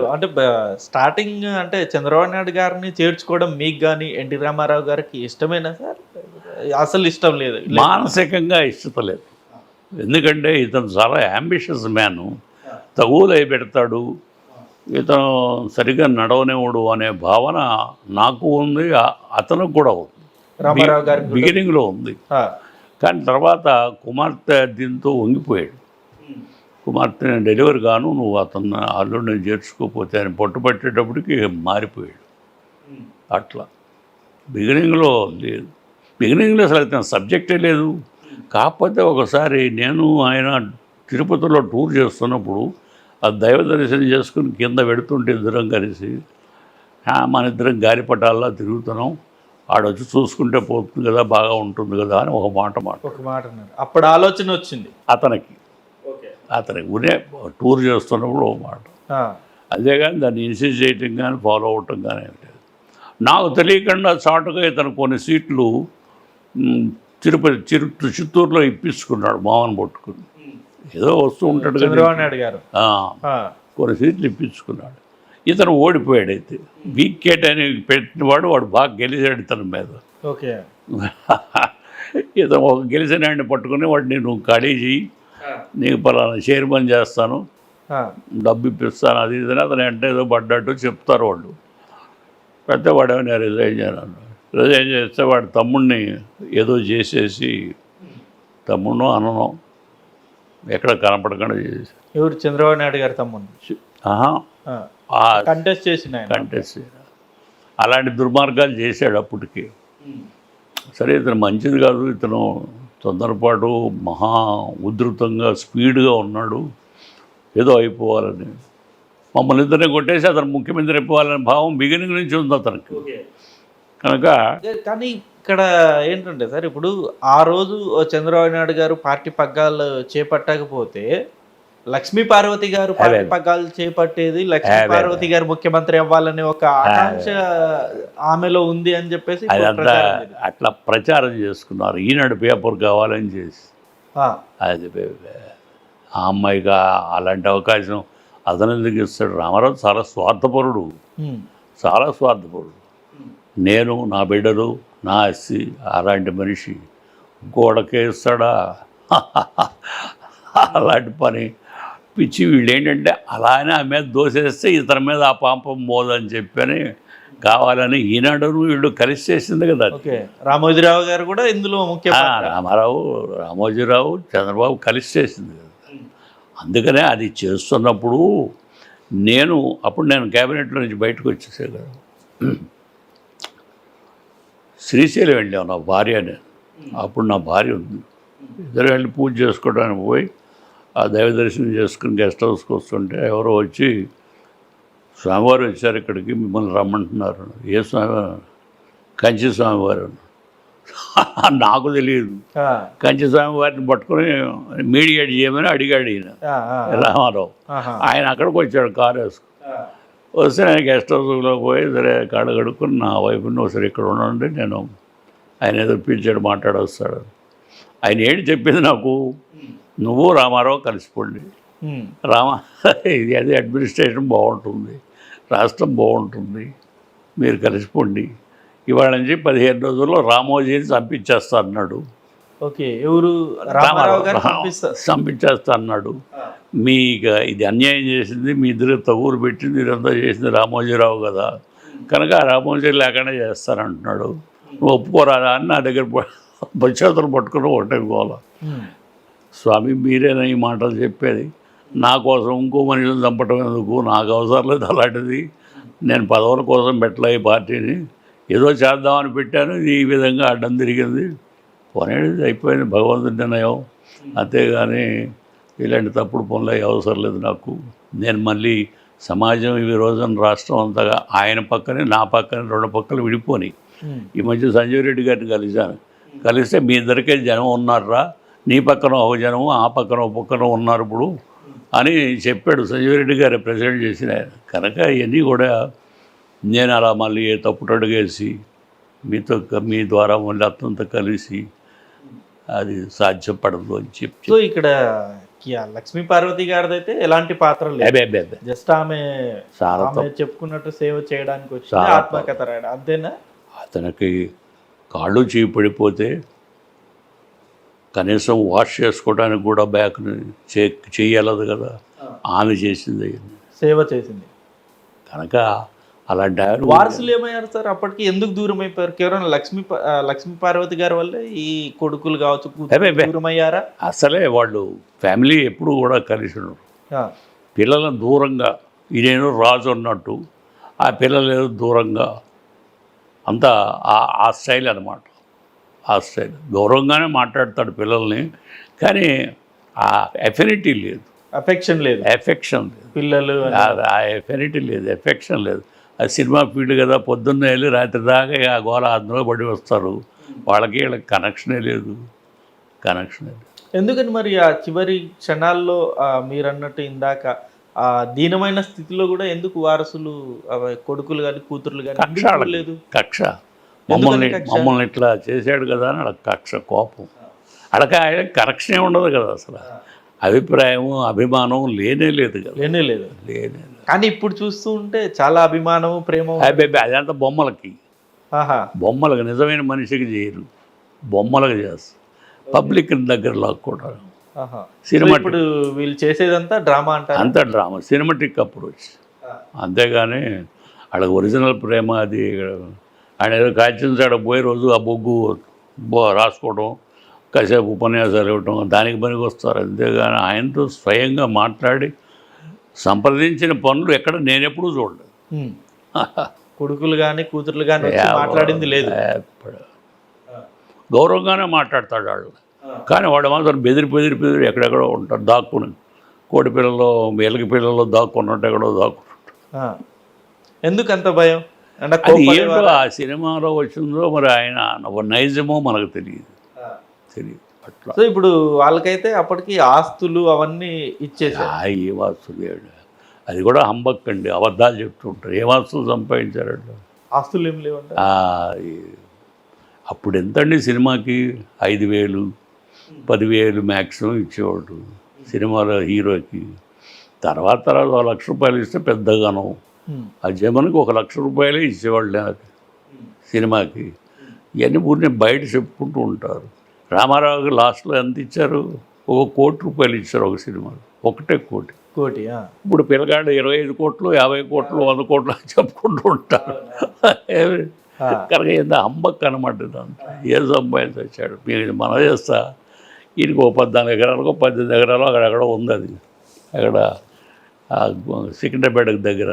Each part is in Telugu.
గారు అంటే స్టార్టింగ్ అంటే చంద్రబాబు నాయుడు గారిని చేర్చుకోవడం మీకు కానీ ఎన్టీ రామారావు గారికి ఇష్టమేనా సార్? అసలు ఇష్టం లేదు. మానసికంగా ఇష్టత లేదు ఎందుకంటే ఇతను చాలా యాంబిషియస్ మ్యాను తగులై పెడతాడు. ఇతను సరిగ్గా నడవనివ్వడు అనే భావన నాకు ఉంది. అతనికి కూడా ఉంది. రామారావు గారికి కూడా- బిగినింగ్లో ఉంది. కానీ తర్వాత కుమార్తె దీంతో వంగిపోయాడు. కుమార్తె డెలివరీ గాను నువ్వు అతను అల్లుడిని చేర్చుకోకపోతే అని పట్టుబట్టేటప్పటికి మారిపోయాడు. అట్లా. బిగినింగ్లో లేదు. బిగినింగ్లో అసలు అతను సబ్జెక్టే లేదు. కాకపోతే ఒకసారి నేను ఆయన తిరుపతిలో టూర్ చేస్తున్నప్పుడు ఆ దైవ దర్శనం చేసుకుని కింద పెడుతుంటే ఇద్దరం కలిసి "ఆ, మన ఇద్దరం గాలిపటాల్లో తిరుగుతున్నాం. ఆడొచ్చి చూసుకుంటే పోతుంది కదా బాగా ఉంటుంది కదా అని ఒక మాట మాట ఒక మాట అప్పుడు ఆలోచన వచ్చింది. అతనికి. అతనికి ఉనే టూర్ చేస్తున్నప్పుడు ఒక మాట. కానీ దాన్ని ఇన్సిస్ట్ చేయటం కానీ ఫాలో అవటం కానీ ఏం లేదు. నాకు తెలియకుండా చాటుగా ఇతను కొన్ని సీట్లు తిరుపతి చిరు చిత్తూరులో ఇప్పించుకున్నాడు మామని పట్టుకుని ఏదో వస్తూ ఉంటాడు కదా. గారు. కొన్ని సీట్లు ఇప్పించుకున్నాడు. ఇతను ఓడిపోయాడు అయితే. వీకెట్ అని పెట్టినవాడు వాడు బాగా గెలిచాడు ఇతని మీద. ఓకే. ఇతను ఒక గెలిచిన పట్టుకుని వాడిని నువ్వు ఖాళీ చేయి నీకు పలానా చైర్మన్ చేస్తాను ఆ, డబ్బు ఇప్పిస్తాను అది ఇది అతను అంటే ఏదో పడ్డట్టు చెప్తారు వాళ్ళు. అయితే వాడు ఏమైనా రిజైన్ చేయను రిజైన్ చేస్తే వాడు తమ్ముడిని ఏదో చేసేసి తమ్ముడు అనను ఎక్కడ కనపడకుండా చేసి ఎవరు? చంద్రబాబు నాయుడు గారి తమ్ముడు కంటెస్ట్ చేసిన కంటెస్ట్ అలాంటి దుర్మార్గాలు చేశాడు అప్పటికి. సరే ఇతను మంచిది కాదు ఇతను తొందరపాటు మహా ఉధృతంగా స్పీడ్గా ఉన్నాడు. ఏదో అయిపోవాలని. మమ్మల్ని ఇద్దరిని కొట్టేసి అతను ముఖ్యమంత్రి అయిపోవాలనే భావం బిగినింగ్ నుంచి ఉంది అతనికి. కనుక కానీ ఇక్కడ ఏంటంటే సార్ ఇప్పుడు ఆ రోజు చంద్రబాబు నాయుడు గారు పార్టీ పగ్గాలు చేపట్టకపోతే లక్ష్మీ పార్వతి గారు పగ్గాలు చేపట్టేది. లక్ష్మీ. పార్వతి గారు ముఖ్యమంత్రి అవ్వాలనే ఒక ఆకాంక్ష ఆమెలో ఉంది అని చెప్పేసి అదంతా. అట్లా ప్రచారం చేసుకున్నారు. ఈనాడు పేపర్ కావాలని చేసి. అది ఆ అమ్మాయిగా అలాంటి అవకాశం అతను ఎందుకు ఇస్తాడు? రామారావు చాలా స్వార్థపరుడు. చాలా స్వార్థపరుడు. నేను నా బిడ్డలు నా ఆస్తి అలాంటి మనిషి గోడకే ఇస్తాడా? అలాంటి పని పిచ్చి వీళ్ళు ఏంటంటే అలానే ఆ మీద దోసేస్తే ఇతని మీద ఆ పాపం మోదని చెప్పని కావాలని ఈనాడును వీళ్ళు కలిసి చేసింది కదా రామోజీరావు గారు కూడా ఇందులో ముఖ్య. రామారావు రామోజీరావు చంద్రబాబు కలిసి చేసింది కదా. అందుకనే అది చేస్తున్నప్పుడు నేను అప్పుడు నేను క్యాబినెట్లో నుంచి బయటకు వచ్చేసే కదా. శ్రీశైలం వెళ్ళాం నా భార్య అప్పుడు నా భార్య ఉంది. ఇద్దరు వెళ్ళి పూజ చేసుకోవడానికి పోయి ఆ దైవ దర్శనం చేసుకుని గెస్ట్ హౌస్కి వస్తుంటే ఎవరో వచ్చి స్వామివారు వచ్చారు ఇక్కడికి మిమ్మల్ని రమ్మంటున్నారు. ఏ స్వామివారు కంచి స్వామివారు నాకు తెలియదు. కంచి స్వామివారిని పట్టుకుని మీడియేట్ చేయమని అడిగాడు ఈయన. రామారావు. ఆయన అక్కడికి వచ్చాడు కారు వేసుకుని. వస్తే నేను గెస్ట్ హౌస్లో పోయి సరే కాడ కడుక్కుని నా వైపుని ఒకసారి ఇక్కడ ఉండండి నేను ఆయన ఏదో పిలిచాడు మాట్లాడొస్తాడు. ఆయన ఏంటి చెప్పింది నాకు? నువ్వు రామారావు కలిసిపోండి. రామ ఇది అది అడ్మినిస్ట్రేషన్ బాగుంటుంది. రాష్ట్రం బాగుంటుంది. మీరు కలిసిపోండి. ఇవాళ నుంచి పదిహేను రోజుల్లో రామోజీని చంపించేస్తా అన్నాడు. ఓకే ఎవరు? చంపించేస్తా అన్నాడు. మీ ఇది అన్యాయం చేసింది మీ ఇద్దరు తగురు పెట్టింది ఇదంతా చేసింది రామోజీరావు కదా. కనుక రామోజీ లేకుండా చేస్తానంటున్నాడు. నువ్వు ఒప్పుకోరాదా అని నా దగ్గర చేతులు పట్టుకుని ఒకటే గోల. స్వామి మీరేనా ఈ మాటలు చెప్పేది? నా కోసం ఇంకో మనిషిని చంపటం ఎందుకు? నాకు అవసరం లేదు అలాంటిది. నేను పదవుల కోసం పెట్టలే ఈ పార్టీని. ఏదో చేద్దామని పెట్టాను ఇది ఈ విధంగా అడ్డం తిరిగింది. పోనేది అయిపోయింది భగవంతుడి నిర్ణయం. అంతేగాని ఇలాంటి తప్పుడు పనులు అయ్యే అవసరం లేదు నాకు. నేను మళ్ళీ సమాజం ఈ రోజున రాష్ట్రం అంతగా ఆయన పక్కనే నా పక్కనే రెండు పక్కలు విడిపోని. ఈ మధ్య సంజయ్ రెడ్డి గారిని కలిశాను. కలిస్తే మీ ఇద్దరికే జనం ఉన్నారా నీ పక్కన ఒక జనం ఆ పక్కన ఒక పక్కన ఉన్నారు ఇప్పుడు అని చెప్పాడు సంజయ్ రెడ్డి గారు ప్రెసిడెంట్ చేసిన. కనుక ఇవన్నీ కూడా నేను అలా మళ్ళీ తప్పుడు అడుగేసి మీతో మీ ద్వారా మళ్ళీ అతనితో కలిసి అది సాధ్యపడదు అని చెప్పి సో ఇక్కడ లక్ష్మీ పార్వతి గారిది అయితే ఎలాంటి పాత్ర లేదు జస్ట్ ఆమె ఆమె చెప్పుకున్నట్టు సేవ చేయడానికి వచ్చి ఆత్మకథ రాయడం. అంతేనా? అతనికి కాళ్ళు చేయి పడిపోతే కనీసం వాష్ చేసుకోవడానికి కూడా బ్యాక్ని చే చేయలేదు కదా. ఆమె చేసింది. సేవ చేసింది. కనుక అలాంటి ఆయన వారసులు ఏమయ్యారు సార్? అప్పటికి ఎందుకు దూరం అయిపోయారు? కేవలం లక్ష్మీ లక్ష్మీ పార్వతి గారి వల్లే ఈ కొడుకులు కావచ్చు. దూరం అయ్యారా అసలే వాళ్ళు ఫ్యామిలీ ఎప్పుడు కూడా కలిసి ఉన్నారు పిల్లలను దూరంగా ఈయనేదో రాజు అన్నట్టు ఆ పిల్లలు దూరంగా అంతా ఆ స్టైల్ అనమాట ఆ గౌరవంగానే మాట్లాడతాడు పిల్లల్ని కానీ ఆ ఎఫినిటీ లేదు. అఫెక్షన్ లేదు. ఎఫెక్షన్ లేదు. పిల్లలు. ఆ- ఆ ఎఫినిటీ లేదు ఎఫెక్షన్ లేదు. అది సినిమా ఫీల్డ్ కదా పొద్దున్నే వెళ్ళి రాత్రి దాకా ఆ గోల అందులో పడి వస్తారు. వాళ్ళకి వీళ్ళకి కనెక్షనే లేదు. కనెక్షనే లేదు. ఎందుకని మరి ఆ చివరి క్షణాల్లో ఆ, మీరు అన్నట్టు ఇందాక ఆ దీనమైన స్థితిలో కూడా ఎందుకు వారసులు ఆ, కొడుకులు కానీ కూతుర్లు కానీ. లేదు? కక్ష. మమ్మల్ని? మమ్మల్ని ఇట్లా చేశాడు కదా అని వాళ్ళకి కక్ష కోపం. అడక ఆయన కరెక్షన్ ఉండదు కదా అసలు. అభిప్రాయం అభిమానం లేనే లేదు కదా. లేనే లేదు. లేనే లేదు. కానీ ఇప్పుడు చూస్తూ ఉంటే చాలా అభిమానము ప్రేమ అదంతా బొమ్మలకి. బొమ్మలకు నిజమైన మనిషికి చేయరు. బొమ్మలకు చేస్తారు. పబ్లిక్ దగ్గర సో సినిమా ఇప్పుడు వీళ్ళు చేసేదంతా డ్రామా అంటారు? అంత డ్రామా. సినిమాటిక్ అప్రోచ్ అంతేగాని వాళ్ళకి ఒరిజినల్ ప్రేమ అది ఆయన ఏదో కాల్చించాడు పోయే రోజు ఆ బొగ్గు బో రాసుకోవడం కాసేపు ఉపన్యాసాలు ఇవ్వటం దానికి పనికి వస్తారు. అంతేగాని ఆయనతో స్వయంగా మాట్లాడి సంప్రదించిన పనులు ఎక్కడ నేనెప్పుడూ చూడలేదు. కొడుకులు కానీ కూతుర్లు కానీ మాట్లాడింది లేదు. గౌరవంగానే మాట్లాడతాడు వాళ్ళు. కానీ వాడు మాత్రం బెదిరి బెదిరి బెదిరి ఎక్కడెక్కడో ఉంటారు దాక్కుని. కోడి పిల్లలు ఎలక పిల్లలు దాక్కున్నట్టు ఎక్కడో దాక్కున్నట్టు. ఎందుకు అంత భయం? అది? ఏంటో ఆ సినిమాలో వచ్చిందో మరి ఆయన నైజమో మనకు తెలియదు. తెలియదు అట్లా. సో ఇప్పుడు వాళ్ళకైతే అప్పటికి ఆస్తులు అవన్నీ ఇచ్చేసారు ఆ ఏ వాస్తులు ఏడు. అది కూడా హంబక్ అండి అబద్ధాలు చెప్తుంటారు. ఏ వాస్తులు సంపాదించారంట ఆస్తులు ఏం లేవంట? అప్పుడు ఎంతండి సినిమాకి? ఐదు వేలు పదివేలు మ్యాక్సిమం ఇచ్చేవాడు సినిమాలో హీరోకి. తర్వాత తర్వాత ఒక లక్ష రూపాయలు ఇస్తే పెద్దగాను. ఆ జమన్కి ఒక లక్ష రూపాయలే ఇచ్చేవాళ్ళు నాకు. సినిమాకి. ఇవన్నీ ఊరిని బయట చెప్పుకుంటూ ఉంటారు. రామారావుకి లాస్ట్లో ఎంత ఇచ్చారు? ఒక కోటి రూపాయలు ఇచ్చారు ఒక సినిమాకి ఒకటే కోటి. కోటి. ఇప్పుడు పిల్లగాడు ఇరవై ఐదు కోట్లు యాభై కోట్లు వంద కోట్లు అని చెప్పుకుంటూ ఉంటారు. కనుక ఏందో అనమాట ఏ సంపాదించి వచ్చాడు? మీరు మన చేస్తా ఈయనకి ఒక పద్నాలుగు ఎకరాలకు పద్దెనిమిది ఎకరాలు అక్కడెక్కడ ఉంది అది. అక్కడ సికింద్రాపేట దగ్గర.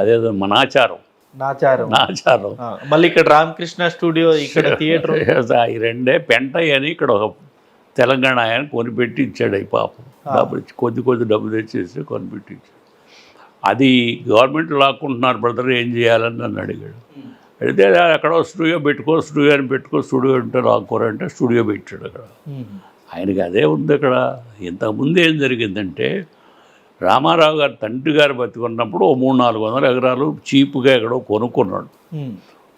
అదేదో మన ఆచారం నాచారం. మళ్ళీ ఇక్కడ రామకృష్ణ స్టూడియో ఇక్కడ థియేటర్. ఈ రెండే పెంటయ్య అని ఇక్కడ ఒక తెలంగాణ ఆయన కొనిపెట్టి ఇచ్చాడు ఈ పాపం. డబ్బులు ఇచ్చి కొద్ది కొద్ది డబ్బు తెచ్చేసి కొనిపెట్టి ఇచ్చాడు అది గవర్నమెంట్ లాక్కుంటున్నారు బ్రదర్ ఏం చేయాలని నన్ను అడిగాడు. అడిగితే అక్కడ స్టూడియో పెట్టుకో స్టూడియో అని పెట్టుకో స్టూడియో అంటే లాక్కోరంటే స్టూడియో పెట్టాడు అక్కడ. ఆయనకి అదే ఉంది అక్కడ. ఇంతకుముందు ఏం జరిగిందంటే రామారావు గారు తండ్రి గారు బతికున్నప్పుడు ఓ మూడు నాలుగు వందల ఎకరాలు చీపుగా ఎక్కడో కొనుక్కున్నాడు.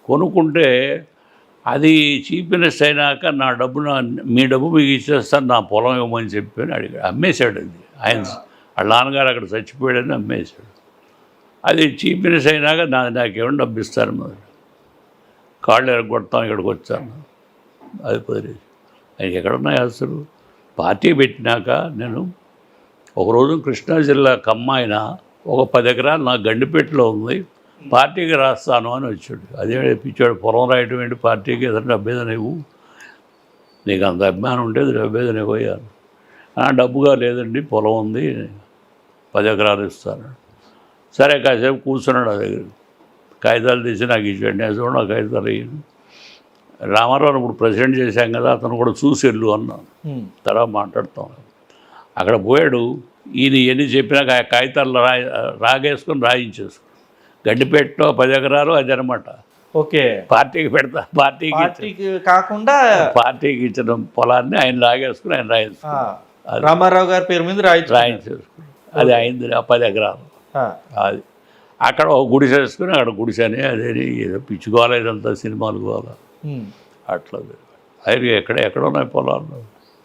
కొనుక్కుంటే అది చీపినెస్ అయినాక నా డబ్బు నా మీ డబ్బు మీకు ఇచ్చేస్తాను నా పొలం ఇవ్వమని చెప్పి అని అడిగాడు. అమ్మేశాడు అది. ఆయన వాళ్ళ నాన్నగారు అక్కడ చచ్చిపోయాడని అమ్మేశాడు. అది చీపినెస్ అయినాక నా నాకేమో డబ్బు ఇస్తారు మరి. కాళ్ళు ఎరగొడతాం ఇక్కడికి వచ్చాను. అది కుదిరేది ఆయనకి ఎక్కడున్నాయి అసలు? పార్టీ పెట్టినాక నేను ఒకరోజు కృష్ణా జిల్లా కమ్మాయిన ఒక పది ఎకరాలు నా గండిపేటలో ఉంది. పార్టీకి రాస్తాను అని వచ్చాడు. అదే పిచ్చాడు పొలం రాయటం ఏంటి? పార్టీకి ఏదైనా డబ్బేదని ఇవ్వు. నీకు అంత అభిమానం ఉంటే డబ్బేదని ఇవ్వయాను "ఆ, డబ్బుగా లేదండి పొలం ఉంది పది ఎకరాలు ఇస్తాను. సరే కాసేపు కూర్చున్నాడు ఆ దగ్గర. కాగితాలు తీసి నాకు ఇచ్చాడు. నేను చూడండి ఆ కాగితాలు ఇయ్యను. రామారావు ఇప్పుడు ప్రెసిడెంట్ చేశాం కదా అతను కూడా చూసి వెళ్ళు అన్నాను. తర్వాత మాట్లాడతాం. అక్కడ పోయాడు. ఈయన ఎన్ని చెప్పినాక ఆ కాగితాలు రా రాగేసుకొని రాయించేసుకుని గడ్డిపేటలో పది ఎకరాలు అది అనమాట ఓకే. పార్టీకి పెడతా పార్టీకి పార్టీకి కాకుండా పార్టీకి ఇచ్చిన పొలాన్ని ఆయన లాగేసుకుని ఆయన ఆ, రాయించుకుని రామారావు గారి పేరు మీద రాయించు రాయించేసుకుని అది అయింది ఆ పది ఎకరాలు. అది. అక్కడ ఒక గుడిసె వేసుకుని అక్కడ గుడిసెని అదేని ఏదో పిచ్చుకోవాలి ఇదంతా సినిమాలు కావాలి అట్లా. ఆయన ఎక్కడ ఎక్కడ ఉన్నాయి పొలాలు?